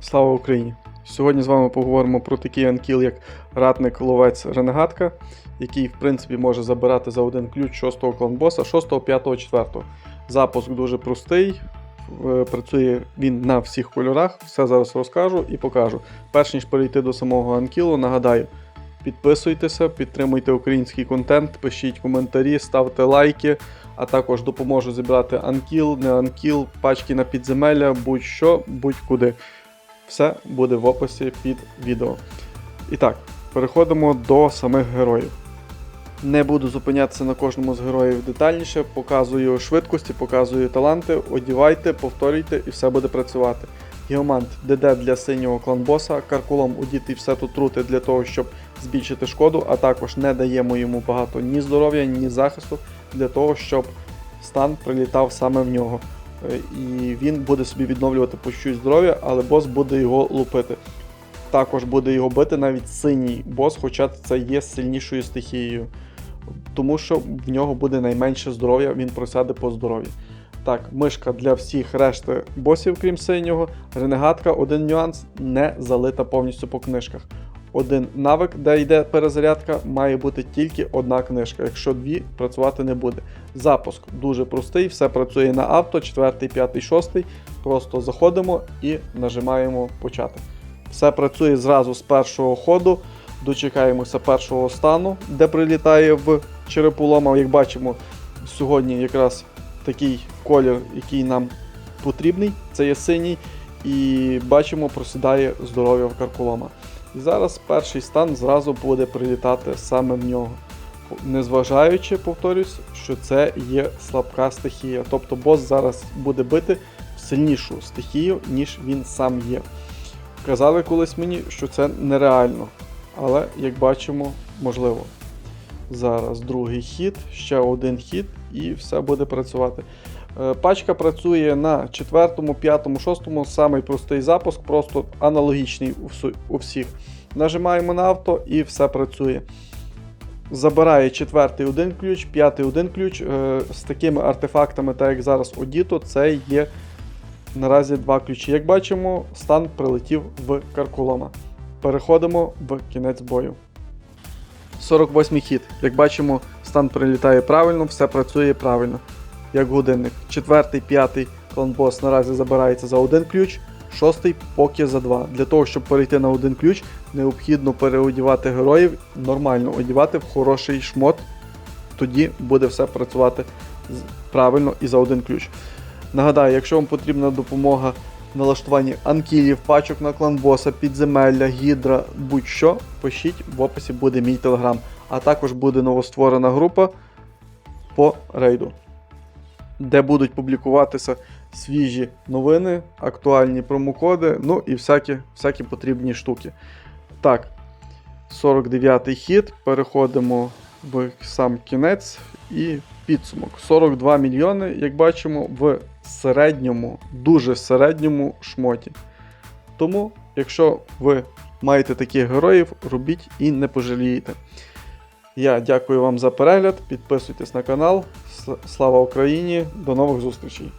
Слава Україні! Сьогодні з вами поговоримо про такий анкіл, як ратник ловець ренегатка, який в принципі може забирати за один ключ 6-го кланбоса, 6, 5, 4. Запуск дуже простий. е, Працює він на всіх кольорах. Все зараз розкажу і покажу. Перш ніж перейти до самого анкілу, нагадаю, підписуйтеся, підтримуйте український контент, пишіть коментарі, ставте лайки, а також допоможу зібрати анкіл, не анкіл, пачки на підземелля, будь-що, будь-куди. Все буде в описі під відео. І так, переходимо до самих героїв. Не буду зупинятися на кожному з героїв детальніше, показую швидкості, показую таланти, одівайте, повторюйте і все буде працювати. Геомант ДД для синього кланбоса, каркулом удіти все тут трути для того, щоб збільшити шкоду, а також не даємо йому багато ні здоров'я, ні захисту для того, щоб стан прилітав саме в нього. Е, І він буде собі відновлювати по чуть здоров'я, але бос буде його лупити. Також буде його бити навіть синій бос, хоча це є сильнішою стихією. Тому що в нього буде найменше здоров'я, він просяде по здоров'ю. Так, мишка для всіх решти босів, крім синього. Ренегатка, один нюанс, не залита повністю по книжках. Один навик, де йде перезарядка, має бути тільки одна книжка. Якщо дві, працювати не буде. Запуск дуже простий, все працює на авто, 4, 5, 6. Просто заходимо і нажимаємо почати. Все працює зразу з першого ходу. Дочекаємося першого стану, де прилітає в череполома. Як бачимо, сьогодні якраз такий колір, який нам потрібний, це є синій. І бачимо, просідає здоров'я в каркулома. І зараз перший стан зразу буде прилітати саме в нього. Незважаючи, повторюсь, що це є слабка стихія. Тобто бос зараз буде бити в сильнішу стихію, ніж він сам є. Казали колись мені, що це нереально. Але, як бачимо, можливо. Зараз другий хід, ще один хід, і все буде працювати. Е, Пачка працює на 4, 5, 6, самий простий запуск, просто аналогічний у всіх. Нажимаємо на авто і все працює. Забирає четвертий один ключ, п'ятий один ключ. Е, З такими артефактами, так як зараз Одіто, це є наразі два ключі. Як бачимо, стан прилетів в каркулома. Переходимо в кінець бою. 48 хід. Як бачимо, стан прилітає правильно, все працює правильно, як годинник. Четвертий, п'ятий кланбос наразі забирається за один ключ, шостий поки за два. Для того, щоб перейти на один ключ, необхідно переодівати героїв, нормально одівати в хороший шмот. Тоді буде все працювати правильно і за один ключ. Нагадаю, якщо вам потрібна допомога налаштуванні анкілів, пачок на кланбоса, підземелля, гідра, будь-що, пишіть в описі буде мій телеграм. А також буде новостворена група по рейду, де будуть публікуватися свіжі новини, актуальні промокоди, ну і всякі, всякі потрібні штуки. Так, 49-й хід. Переходимо в сам кінець і підсумок. 42 мільйони, як бачимо, в середньому, дуже середньому шмоті. Тому, якщо ви маєте таких героїв, робіть і не пожалієте. Я дякую вам за перегляд. Підписуйтесь на канал. Слава Україні! До нових зустрічей!